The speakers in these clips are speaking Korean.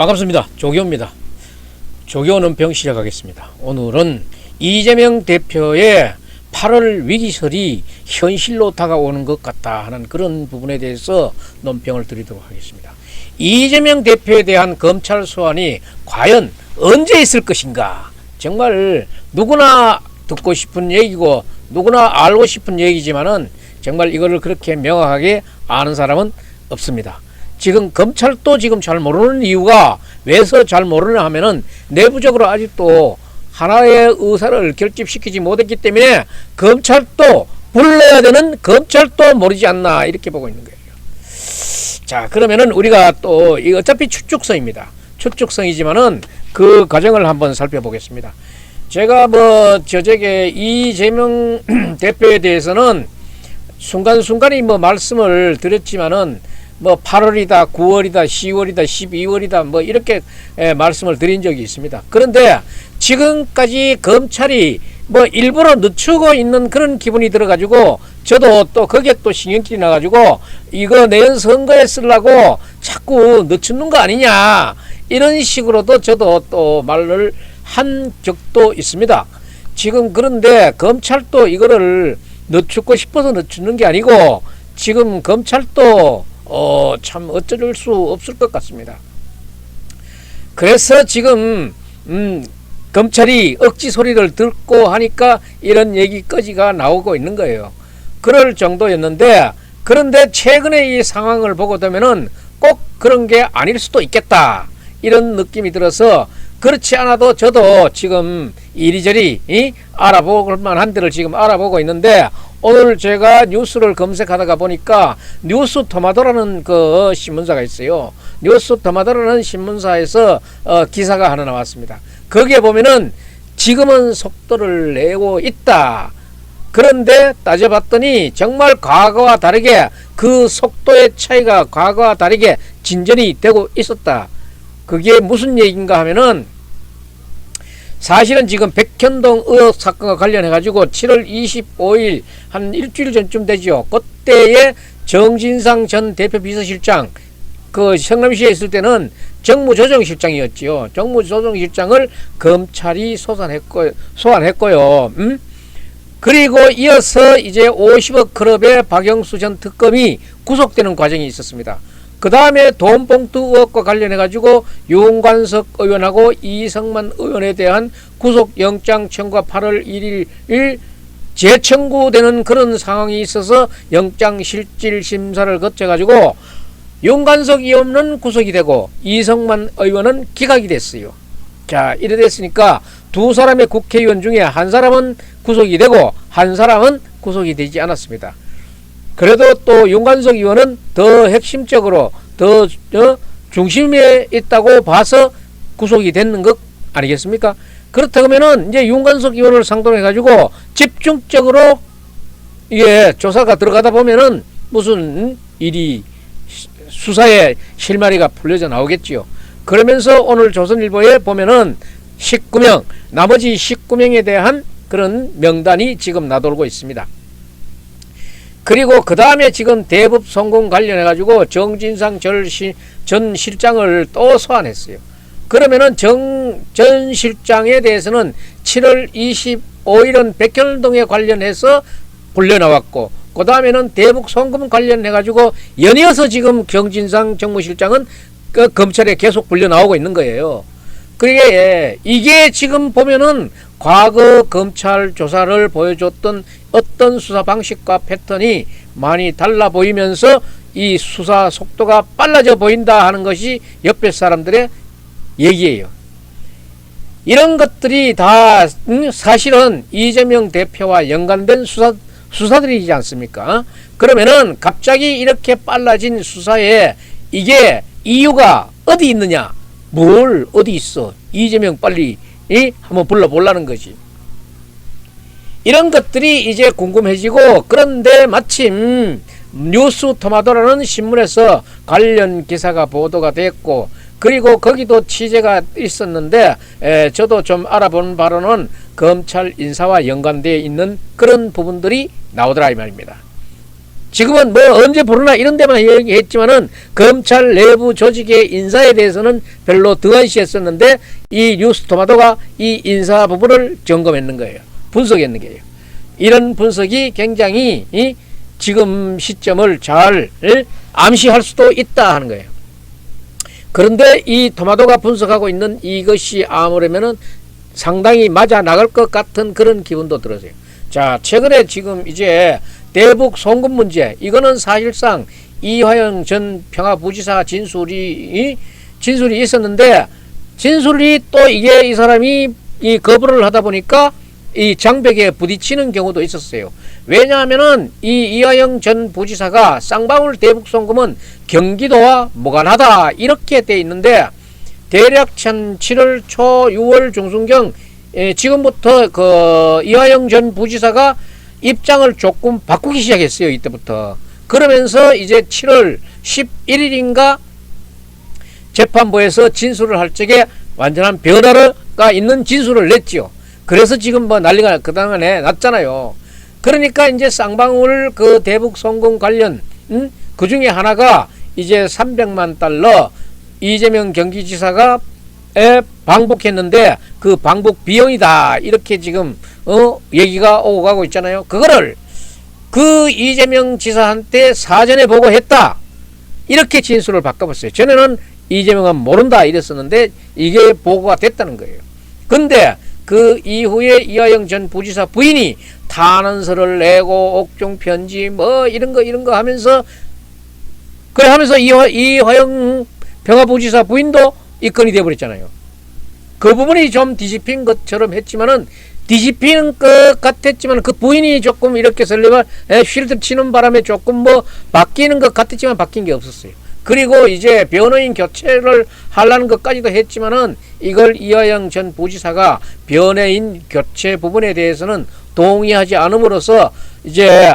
반갑습니다. 조교입니다. 조교는 병 시작하겠습니다. 오늘은 이재명 대표의 8월 위기설이 현실로 다가오는 것 같다 하는 그런 부분에 대해서 논평을 드리도록 하겠습니다. 이재명 대표에 대한 검찰 소환이 과연 언제 있을 것인가? 정말 누구나 듣고 싶은 얘기고 누구나 알고 싶은 얘기지만은 정말 이거를 그렇게 명확하게 아는 사람은 없습니다. 지금 검찰도 지금 잘 모르는 이유가 왜서 잘 모르냐 하면은 내부적으로 아직도 하나의 의사를 결집시키지 못했기 때문에 검찰도 불러야 되는 검찰도 모르지 않나 이렇게 보고 있는 거예요. 자 그러면은 우리가 또 이 어차피 추측성입니다. 추측성이지만은 그 과정을 한번 살펴보겠습니다. 제가 뭐 저에게 이재명 대표에 대해서는 순간순간이 뭐 말씀을 드렸지만은 뭐 8월이다, 9월이다, 10월이다, 12월이다 뭐 이렇게 에, 말씀을 드린 적이 있습니다. 그런데 지금까지 검찰이 뭐 일부러 늦추고 있는 그런 기분이 들어가지고 저도 또 거기에 또 신경질이 나가지고 이거 내년 선거에 쓰려고 자꾸 늦추는 거 아니냐 이런 식으로도 저도 또 말을 한 적도 있습니다. 지금 그런데 검찰도 이거를 늦추고 싶어서 늦추는 게 아니고 지금 검찰도 어, 참 어쩔 수 없을 것 같습니다. 그래서 지금 음, 검찰이 억지 소리를 듣고 하니까 이런 얘기까지가 나오고 있는 거예요. 그럴 정도였는데 그런데 최근에 이 상황을 보고 되면은 꼭 그런 게 아닐 수도 있겠다 이런 느낌이 들어서 그렇지 않아도 저도 지금 이리저리 이? 알아볼 만한 데를 지금 알아보고 있는데 오늘 제가 뉴스를 검색하다가 보니까 뉴스 토마토라는 그 신문사가 있어요. 뉴스 토마토라는 신문사에서 어, 기사가 하나 나왔습니다. 거기에 보면은 지금은 속도를 내고 있다. 그런데 따져봤더니 정말 과거와 다르게 그 속도의 차이가 과거와 다르게 진전이 되고 있었다. 그게 무슨 얘기인가 하면은 사실은 지금 백현동 의혹 사건과 관련해 가지고 7월 25일 한 일주일 전쯤 되죠. 그때에 정진상 전 대표 비서실장 그 성남시에 있을 때는 정무조정실장이었지요. 정무조정실장을 검찰이 소환했고 소환했고요. 음? 그리고 이어서 이제 50억 클럽의 박영수 전 특검이 구속되는 과정이 있었습니다. 그 다음에 돈봉투 의혹과 관련해 가지고 윤관석 의원하고 이성만 의원에 대한 구속영장 청구가 8월 1일 재청구되는 그런 상황이 있어서 영장 실질 심사를 거쳐 가지고 윤관석 의원은 구속이 되고 이성만 의원은 기각이 됐어요. 자 이래 됐으니까 두 사람의 국회의원 중에 한 사람은 구속이 되고 한 사람은 구속이 되지 않았습니다. 그래도 또 윤관석 의원은 더 핵심적으로 더 어, 중심에 있다고 봐서 구속이 됐는 것 아니겠습니까? 그렇다면은 이제 윤관석 의원을 상대로 해가지고 집중적으로 이게 조사가 들어가다 보면은 무슨 일이 수사의 실마리가 풀려져 나오겠지요. 그러면서 오늘 조선일보에 보면은 19명, 나머지 19명에 대한 그런 명단이 지금 나돌고 있습니다. 그리고 그 다음에 지금 대법 성공 관련해 가지고 정진상 전 실장을 또 소환했어요. 그러면은 정, 전 실장에 대해서는 7월 25일은 백현동에 관련해서 불려 나왔고, 그 다음에는 대북 송금 관련해 가지고 연이어서 지금 정진상 정무실장은 그 검찰에 계속 불려 나오고 있는 거예요. 그게 이게 지금 보면은 과거 검찰 조사를 보여줬던 어떤 수사 방식과 패턴이 많이 달라 보이면서 이 수사 속도가 빨라져 보인다 하는 것이 옆에 사람들의 얘기예요. 이런 것들이 다 사실은 이재명 대표와 연관된 수사 수사들이지 않습니까? 그러면은 갑자기 이렇게 빨라진 수사에 이게 이유가 어디 있느냐? 뭘 어디 있어? 이재명 빨리 이 한번 불러보려는 거지. 이런 것들이 이제 궁금해지고 그런데 마침 뉴스 토마토라는 신문에서 관련 기사가 보도가 됐고 그리고 거기도 취재가 있었는데 에, 저도 좀 알아본 바로는 검찰 인사와 연관되어 있는 그런 부분들이 나오더라 이 말입니다. 지금은 뭐 언제 부르나 이런 데만 얘기했지만은 검찰 내부 조직의 인사에 대해서는 별로 등한시했었는데 이 뉴스 토마토가 이 인사 부분을 점검했는 거예요. 분석했는 거예요. 이런 분석이 굉장히 이 지금 시점을 잘 암시할 수도 있다 하는 거예요. 그런데 이 토마토가 분석하고 있는 이것이 아무래면은 상당히 맞아 나갈 것 같은 그런 기분도 들어서요. 자, 최근에 지금 이제 대북 송금 문제 이거는 사실상 이화영 전 평화부지사 진술이 진술이 있었는데 진술이 또 이게 이 사람이 이 거부를 하다 보니까 이 장벽에 부딪히는 경우도 있었어요. 왜냐하면은 이 이화영 전 부지사가 쌍방울 대북 송금은 경기도와 무관하다 이렇게 돼 있는데 대략 7월 초 6월 중순경 예, 지금부터 그 이화영 전 부지사가 입장을 조금 바꾸기 시작했어요. 이때부터. 그러면서 이제 7월 11일인가 재판부에서 진술을 할 적에 완전한 변화가 있는 진술을 냈지요. 그래서 지금 뭐 난리가 그동안에 났잖아요. 그러니까 이제 쌍방울 그 대북 성공 관련 음? 그 중에 하나가 이제 300만 달러 이재명 경기지사가 에 방북했는데 그 방북 비용이다 이렇게 지금 어 얘기가 오고 가고 있잖아요. 그거를 그 이재명 지사한테 사전에 보고했다 이렇게 진술을 바꿔봤어요. 전에는 이재명은 모른다 이랬었는데 이게 보고가 됐다는 거예요. 근데 그 이후에 이화영 전 부지사 부인이 탄원서를 내고 옥중 편지 뭐 이런 거 이런 거 하면서 그래 하면서 이화, 이화영 평화부지사 부인도 입건이 돼버렸잖아요. 그 부분이 좀 뒤집힌 것처럼 했지만은 뒤집히는 것 같았지만 그 부인이 조금 이렇게 설레발 쉴드 치는 바람에 조금 뭐 바뀌는 것 같았지만 바뀐 게 없었어요. 그리고 이제 변호인 교체를 하려는 것까지도 했지만은 이걸 이화영 전 부지사가 변호인 교체 부분에 대해서는 동의하지 않음으로써 이제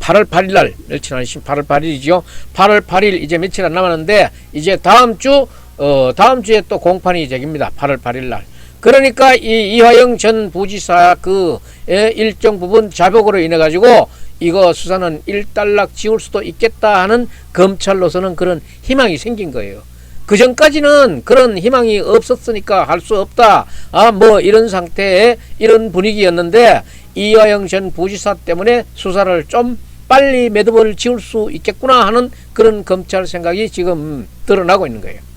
8월 8일 날 며칠 안 8월 8일이죠. 8월 8일 이제 며칠 안 남았는데 이제 다음 주 어, 다음 주에 또 공판이 제기입니다. 8월 8일 날. 그러니까 이 이화영 전 부지사 그 예, 일정 부분 자복으로 인해 가지고 이거 수사는 일단락 지울 수도 있겠다 하는 검찰로서는 그런 희망이 생긴 거예요. 그 전까지는 그런 희망이 없었으니까 할 수 없다. 아, 뭐 이런 상태에 이런 분위기였는데 이화영 전 부지사 때문에 수사를 좀 빨리 매듭을 지을 수 있겠구나 하는 그런 검찰 생각이 지금 드러나고 있는 거예요.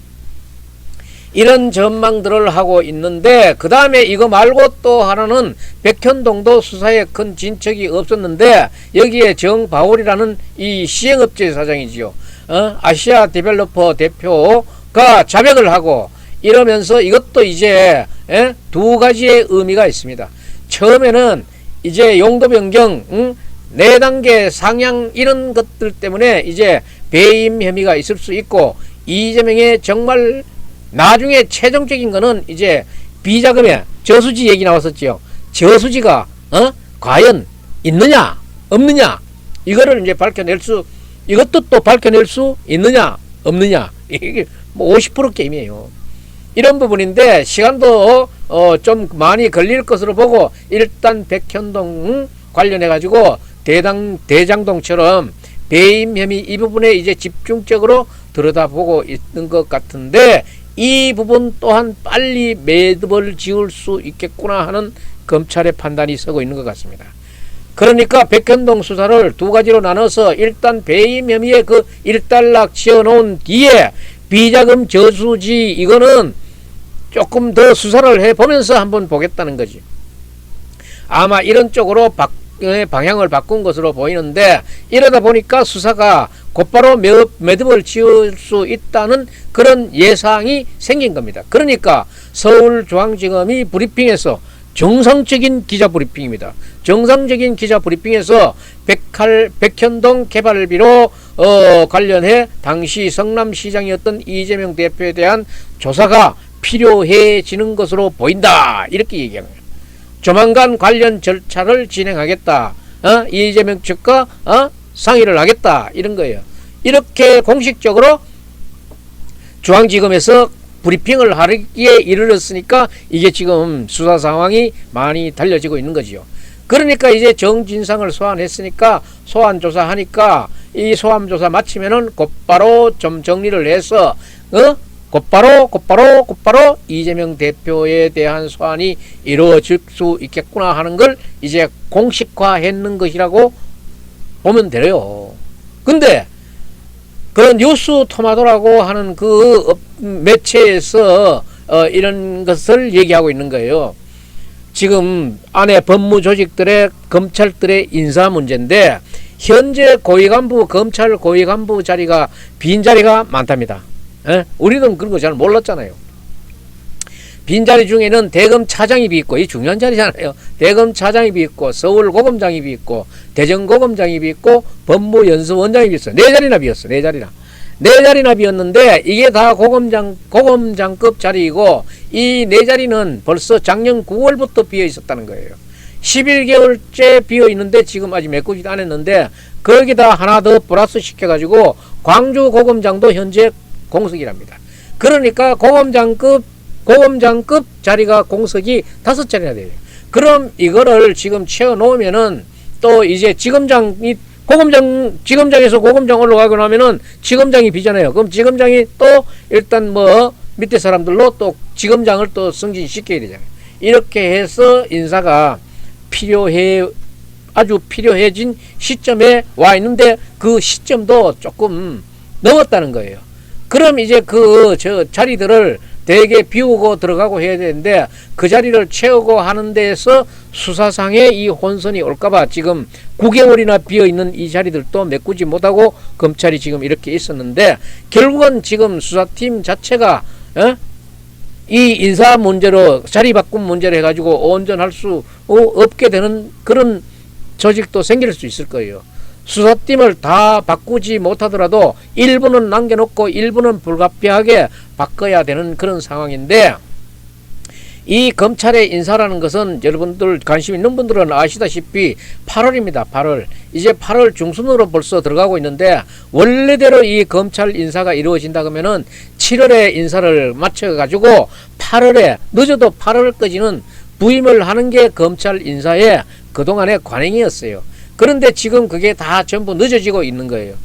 이런 전망들을 하고 있는데 그 다음에 이거 말고 또 하나는 백현동도 수사에 큰 진척이 없었는데 여기에 정바울이라는 이 시행업체 사장이지요. 어? 아시아 디벨로퍼 대표가 자백을 하고 이러면서 이것도 이제 에? 두 가지의 의미가 있습니다. 처음에는 이제 용도 변경 응? 네 단계 상향 이런 것들 때문에 이제 배임 혐의가 있을 수 있고 이재명의 정말 나중에 최종적인 거는 이제 비자금에 저수지 얘기 나왔었지요. 저수지가 어? 과연 있느냐? 없느냐? 이거를 이제 밝혀낼 수 이것도 또 밝혀낼 수 있느냐? 없느냐? 이게 뭐 50% 게임이에요. 이런 부분인데 시간도 어, 좀 많이 걸릴 것으로 보고 일단 백현동 관련해 가지고 대당 대장동처럼 배임 혐의 이 부분에 이제 집중적으로 들여다보고 있는 것 같은데 이 부분 또한 빨리 매듭을 지을 수 있겠구나 하는 검찰의 판단이 서고 있는 것 같습니다. 그러니까 백현동 수사를 두 가지로 나눠서 일단 배임 혐의에 그 일단락 지어놓은 뒤에 비자금 저수지 이거는 조금 더 수사를 해보면서 한번 보겠다는 거지. 아마 이런 쪽으로 바, 방향을 바꾼 것으로 보이는데 이러다 보니까 수사가 곧바로 매듭을 지을 수 있다는 그런 예상이 생긴 겁니다. 그러니까 서울중앙지검이 브리핑에서 정상적인 기자 브리핑입니다. 정상적인 기자 브리핑에서 백할, 백현동 개발비로 어, 관련해 당시 성남시장이었던 이재명 대표에 대한 조사가 필요해지는 것으로 보인다. 이렇게 얘기합니다. 조만간 관련 절차를 진행하겠다. 어? 이재명 측과 어? 상의를 하겠다. 이런 거예요. 이렇게 공식적으로 중앙지검에서 브리핑을 하기에 이르렀으니까 이게 지금 수사 상황이 많이 달려지고 있는 거지요. 그러니까 이제 정진상을 소환했으니까 소환 조사하니까 이 소환 조사 마치면은 곧바로 좀 정리를 해서 어 곧바로 곧바로 곧바로 이재명 대표에 대한 소환이 이루어질 수 있겠구나 하는 걸 이제 공식화했는 것이라고 보면 돼요. 근데 그런 뉴스 토마토라고 하는 그 업- 매체에서 어, 이런 것을 얘기하고 있는 거예요. 지금 안에 법무 조직들의 검찰들의 인사 문제인데 현재 고위 간부 검찰 고위 간부 자리가 빈 자리가 많답니다. 예? 우리는 그런 거 잘 몰랐잖아요. 빈 자리 중에는 대검 차장이 비있고 이 중요한 자리잖아요. 대검 차장이 비있고 서울 고검장이 비있고 대전 고검장이 비있고 법무연수원장이 비었어. 네 자리나 비었어. 네 자리나. 네 자리나 비었는데 이게 다 고검장 고검장급 자리이고 이 네 자리는 벌써 작년 9월부터 비어 있었다는 거예요. 11개월째 비어 있는데 지금 아직 메꾸지도 안 했는데 거기다 하나 더 플러스 시켜가지고 광주 고검장도 현재 공석이랍니다. 그러니까 고검장급 고검장급 자리가 공석이 다섯 자리나 돼요. 그럼 이거를 지금 채워 놓으면은 또 이제 지검장이 고검장 지검장에서 고검장 올라가고 나면은 지검장이 비잖아요. 그럼 지검장이 또 일단 뭐 밑에 사람들로 또 지검장을 또 승진시켜야 되잖아요. 이렇게 해서 인사가 필요해 아주 필요해진 시점에 와 있는데 그 시점도 조금 넘었다는 거예요. 그럼 이제 그 저 자리들을 대개 비우고 들어가고 해야 되는데 그 자리를 채우고 하는 데에서 수사상에 이 혼선이 올까봐 지금 9개월이나 비어 있는 이 자리들도 메꾸지 못하고 검찰이 지금 이렇게 있었는데 결국은 지금 수사팀 자체가 어? 이 인사 문제로 자리 바꿈 문제를 해가지고 온전할 수 어, 없게 되는 그런 조직도 생길 수 있을 거예요. 수사팀을 다 바꾸지 못하더라도 일부는 남겨놓고 일부는 불가피하게 바꿔야 되는 그런 상황인데 이 검찰의 인사라는 것은 여러분들 관심 있는 분들은 아시다시피 8월입니다. 8월. 이제 8월 중순으로 벌써 들어가고 있는데 원래대로 이 검찰 인사가 이루어진다 그러면은 7월에 인사를 마쳐 가지고 8월에 늦어도 8월까지는 부임을 하는 게 검찰 인사의 그동안의 관행이었어요. 그런데 지금 그게 다 전부 늦어지고 있는 거예요.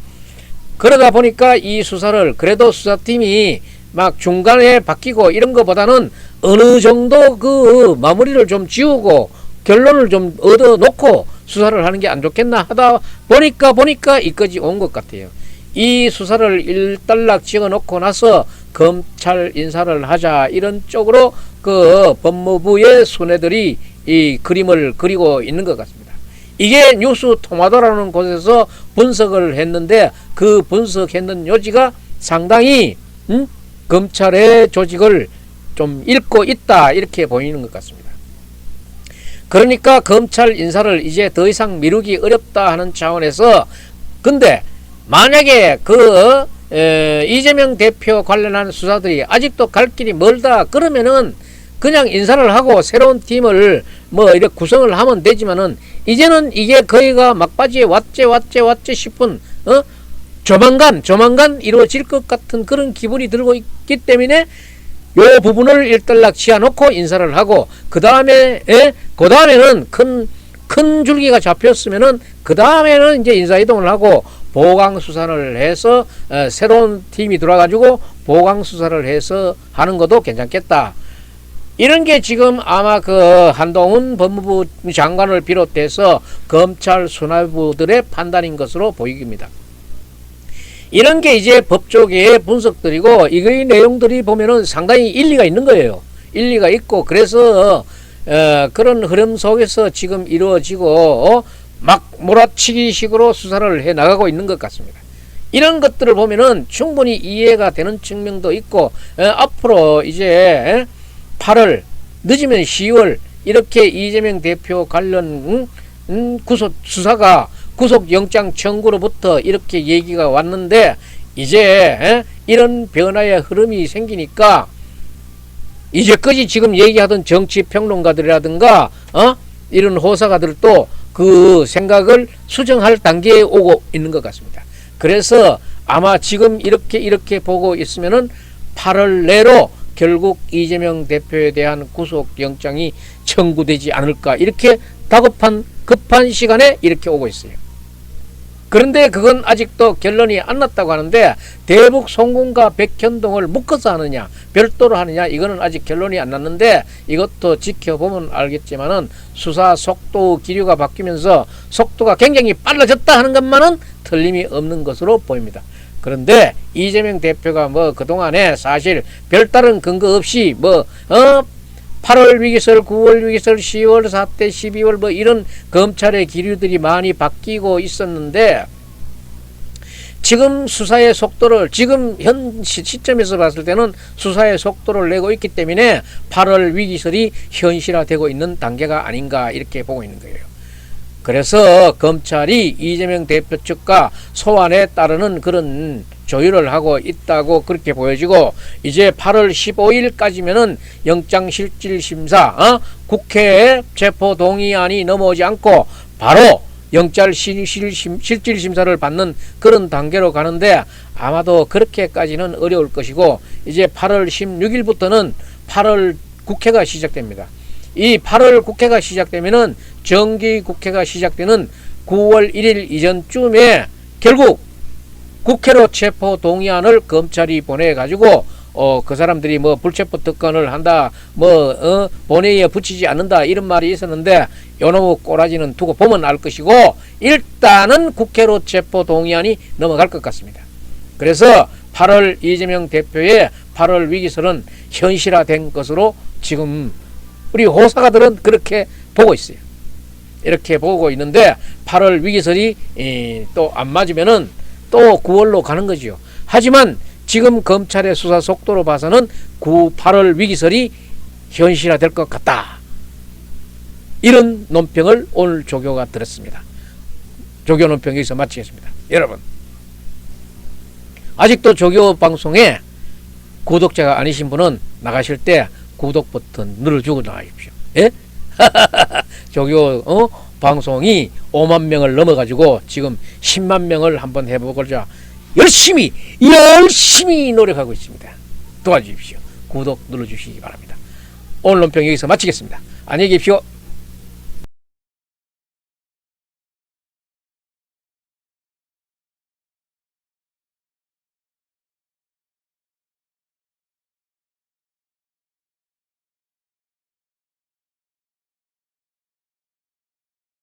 그러다 보니까 이 수사를 그래도 수사팀이 막 중간에 바뀌고 이런 것보다는 어느 정도 그 마무리를 좀 지우고 결론을 좀 얻어 놓고 수사를 하는 게 안 좋겠나 하다 보니까 보니까 이까지 온 것 같아요. 이 수사를 일단락 지어 놓고 나서 검찰 인사를 하자 이런 쪽으로 그 법무부의 손해들이 이 그림을 그리고 있는 것 같습니다. 이게 뉴스 토마토라는 곳에서 분석을 했는데 그 분석했는 요지가 상당히 음? 검찰의 조직을 좀 읽고 있다 이렇게 보이는 것 같습니다. 그러니까 검찰 인사를 이제 더 이상 미루기 어렵다 하는 차원에서 근데 만약에 그 에, 이재명 대표 관련한 수사들이 아직도 갈 길이 멀다 그러면은 그냥 인사를 하고 새로운 팀을 뭐 이렇게 구성을 하면 되지만은 이제는 이게 거의가 막바지에 왔제 왔제 왔제 싶은 어 조만간 조만간 이루어질 것 같은 그런 기분이 들고 있기 때문에 요 부분을 일단락 지어놓고 인사를 하고 그 다음에 그 다음에는 큰 큰 줄기가 잡혔으면은 그 다음에는 이제 인사 이동을 하고 보강 수사를 해서 어, 새로운 팀이 들어와가지고 보강 수사를 해서 하는 것도 괜찮겠다. 이런 게 지금 아마 그 한동훈 법무부 장관을 비롯해서 검찰 수뇌부들의 판단인 것으로 보입니다. 이런 게 이제 법조계의 분석들이고 이의 내용들이 보면은 상당히 일리가 있는 거예요. 일리가 있고 그래서 어, 그런 흐름 속에서 지금 이루어지고 어, 막 몰아치기식으로 수사를 해 나가고 있는 것 같습니다. 이런 것들을 보면은 충분히 이해가 되는 측면도 있고 어, 앞으로 이제 8월 늦으면 10월 이렇게 이재명 대표 관련 음, 음, 구속 수사가 구속 영장 청구로부터 이렇게 얘기가 왔는데 이제 에? 이런 변화의 흐름이 생기니까 이제까지 지금 얘기하던 정치 평론가들이라든가 어? 이런 호사가들도 그 생각을 수정할 단계에 오고 있는 것 같습니다. 그래서 아마 지금 이렇게 이렇게 보고 있으면은 8월 내로 결국 이재명 대표에 대한 구속 영장이 청구되지 않을까 이렇게 다급한 급한 시간에 이렇게 오고 있어요. 그런데 그건 아직도 결론이 안 났다고 하는데 대북 송군과 백현동을 묶어서 하느냐 별도로 하느냐 이거는 아직 결론이 안 났는데 이것도 지켜보면 알겠지만은 수사 속도 기류가 바뀌면서 속도가 굉장히 빨라졌다 하는 것만은 틀림이 없는 것으로 보입니다. 그런데 이재명 대표가 뭐 그동안에 사실 별다른 근거 없이 뭐, 어, 8월 위기설, 9월 위기설, 10월 사태, 12월 뭐 이런 검찰의 기류들이 많이 바뀌고 있었는데 지금 수사의 속도를 지금 현 시- 시점에서 봤을 때는 수사의 속도를 내고 있기 때문에 8월 위기설이 현실화되고 있는 단계가 아닌가 이렇게 보고 있는 거예요. 그래서 검찰이 이재명 대표 측과 소환에 따르는 그런 조율을 하고 있다고 그렇게 보여지고 이제 8월 15일까지면은 영장실질심사 어? 국회에 체포 동의안이 넘어오지 않고 바로 영장 실- 실- 심- 실질심사를 받는 그런 단계로 가는데 아마도 그렇게까지는 어려울 것이고 이제 8월 16일부터는 8월 국회가 시작됩니다. 이 8월 국회가 시작되면은 정기 국회가 시작되는 9월 1일 이전쯤에 결국 국회로 체포 동의안을 검찰이 보내 가지고 어 그 사람들이 뭐 불체포 특권을 한다 뭐 어, 본회의에 붙이지 않는다 이런 말이 있었는데 요놈의 꼬라지는 두고 보면 알 것이고 일단은 국회로 체포 동의안이 넘어갈 것 같습니다. 그래서 8월 이재명 대표의 8월 위기설은 현실화된 것으로 지금 우리 호사가들은 그렇게 보고 있어요. 이렇게 보고 있는데 8월 위기설이 또 안 맞으면은 또 9월로 가는 거지요. 하지만 지금 검찰의 수사 속도로 봐서는 9, 8월 위기설이 현실화될 것 같다. 이런 논평을 오늘 조교가 들었습니다. 조교 논평 여기서 마치겠습니다. 여러분 아직도 조교 방송에 구독자가 아니신 분은 나가실 때 구독 버튼 눌러주고 나가십시오. 예? 조교 어? 방송이 5만 명을 넘어가지고 지금 10만 명을 한번 해보고자 열심히 열심히 노력하고 있습니다. 도와주십시오. 구독 눌러주시기 바랍니다. 오늘 논평 여기서 마치겠습니다. 안녕히 계십시오.